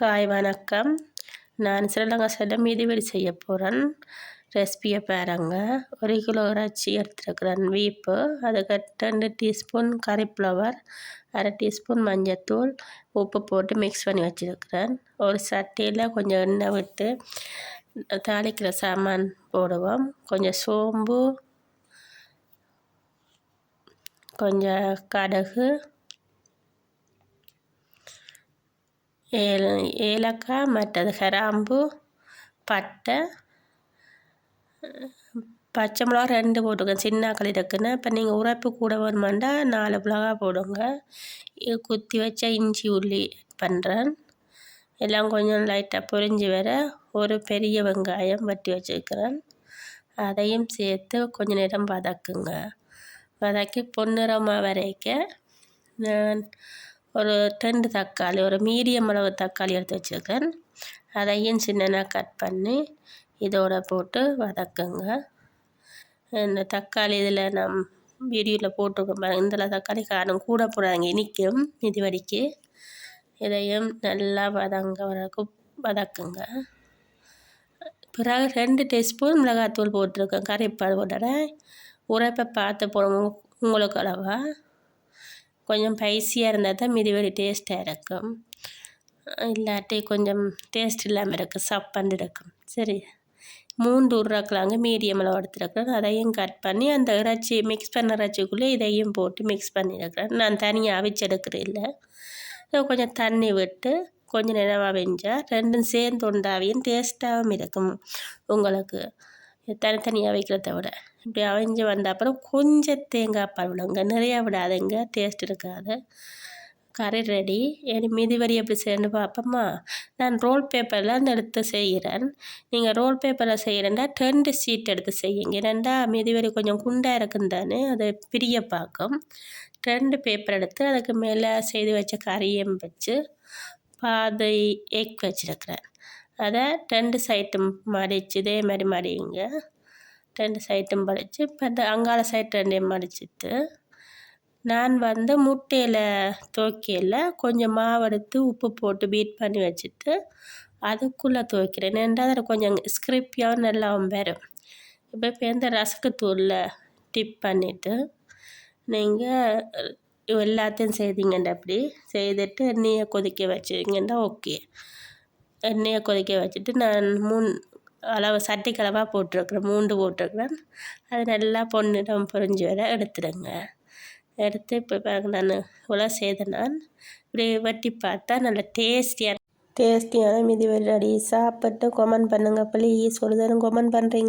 Hi வணக்கம். நான் ஸ்ரீலங்கா செல்ல மீதிவெளி செய்ய போகிறேன் ரெசிபியை பாருங்க. ஒரு கிலோ இறைச்சி எடுத்துருக்குறேன். வீப்பு அதுக்கு ரெண்டு டீஸ்பூன் கறிஃப்ளவர் அரை டீஸ்பூன் மஞ்சத்தூள் உப்பு போட்டு மிக்ஸ் பண்ணி வச்சுருக்கிறேன். ஒரு சட்டியில் கொஞ்சம் எண்ணெய் விட்டு தாளிக்கிற சாமான் போடுவோம். கொஞ்சம் சோம்பு கொஞ்சம் கடுகு ஏல ஏலக்காய் மற்றது கிராம்பு பட்டை பச்சை மிளகா ரெண்டு போட்டுக்கோங்க. சின்ன களி இருக்குன்னு இப்போ நீங்கள் உரைப்பு கூட வேணுமாண்டா நாலு மிளகா போடுங்க. குத்தி வச்ச இஞ்சி உள்ளி பண்ணுறேன் எல்லாம் கொஞ்சம் லைட்டாக பொரிஞ்சு வர ஒரு பெரிய வெங்காயம் வட்டி வச்சுருக்கிறேன். அதையும் சேர்த்து கொஞ்சம் நேரம் வதக்குங்க. வதக்கி பொன்னிறமாக வரைக்க நான் ஒரு ரெண்டு தக்காளி ஒரு மீடியம் அளவு தக்காளி எடுத்து வச்சுருக்கேன். அதையும் சின்னதாக கட் பண்ணி இதோட போட்டு வதக்குங்க. இந்த தக்காளி இதில் நம் வீடியோவில் போட்டிருக்கோம் இந்த தக்காளி காரம் கூட போடுறாங்க இனிக்கும் இது வடிக்கு இதையும் நல்லா வதங்க வதக்கும் வதக்குங்க. பிறகு ரெண்டு டீஸ்பூன் மிளகாத்தூள் போட்டிருக்கேன். கறிப்பால் போட்டுறேன் உரைப்பை பார்த்து போடுவோம் உங்களுக்கு அளவாக கொஞ்சம் ஸ்பைசியாக இருந்தால் தான் மிதிவெளி டேஸ்ட்டாக இருக்கும். இல்லாட்டி கொஞ்சம் டேஸ்ட் இல்லாமல் இருக்கும் சப்பந்து இருக்கும். சரி. மூன்று உருளைக்கிழங்கு மீடியம் அளவு எடுத்துருக்குறேன். அதையும் கட் பண்ணி அந்த இறைச்சி மிக்ஸ் பண்ண இறைச்சிக்குள்ளே இதையும் போட்டு மிக்ஸ் பண்ணியிருக்கிறேன் நான் தனியாக அவிச்செடுக்கிறேன் இல்லை. கொஞ்சம் தண்ணி விட்டு கொஞ்சம் நேரம் அவிஞ்சால் ரெண்டும் சேர்ந்து உண்டாவையும் டேஸ்ட்டாகவும் இருக்கும். உங்களுக்கு தனித்தனியாக வைக்கிறத விட. இப்படி அவிஞ்சு வந்த அப்புறம் கொஞ்சம் தேங்காய் பால் விடுங்க. நிறையா விடாதுங்க. டேஸ்ட் இருக்காது. கறி ரெடி என் மீதி வரி எப்படி செய்யணும் பார்ப்போமா? நான் ரோல் பேப்பரில் அந்த எடுத்து செய்கிறேன். நீங்கள் ரோல் பேப்பரில் செய்கிறேன்னா ரெண்டு சீட் எடுத்து செய்யுங்க. ரெண்டா மீதி வரி கொஞ்சம் குண்டாக இருக்குன்னு தானே அதை பிரிய பார்க்கும். ரெண்டு பேப்பர் எடுத்து அதுக்கு மேலே செய்து வச்ச கறியும் வச்சு பாதை எக் வச்சுருக்கிறேன். அதை ரெண்டு சைட்டும் மடித்து இதே மாதிரி மடிங்க. ரெண்டு சைட்டும் மடித்து இப்போ இந்த அங்காள சைட் ரெண்டையும் மடிச்சிட்டு நான் வந்து முட்டையில் துவைக்கையில் கொஞ்சம் மாவு எடுத்து உப்பு போட்டு பீட் பண்ணி வச்சுட்டு அதுக்குள்ளே துவைக்கிறேன். ஏன்டா அதில் கொஞ்சம் ஸ்கிரிப்பியாகவும் நல்லாவும் வரும். இப்போ இப்போ எந்த ரசக்கு தூளில் டிப் பண்ணிவிட்டு நீங்கள் எல்லாத்தையும் செய்தீங்கன்ற அப்படி செய்துட்டு எண்ணெயை கொதிக்க வச்சுருங்கண்டா ஓகே எண்ணெயை கொதிக்க வச்சுட்டு நான் மூணு அளவு சட்டி கலவாக போட்டிருக்குறேன் மூண்டு போட்டிருக்குறேன். அது நல்லா பொன்னிடம் பொறிஞ்சு வர எடுத்துடுங்க. எடுத்து இப்போ பாருங்க நான் இவ்வளோ செய்தேன் நான். இப்படி வட்டி பார்த்தா நல்லா டேஸ்டியான டேஸ்டியான மிதி ரெடி சாப்பிட்டு கொமெண்ட் பண்ணுங்கள் ப்ளீஸ் ஒரு தரம் கொமெண்ட் பண்ணுறீங்க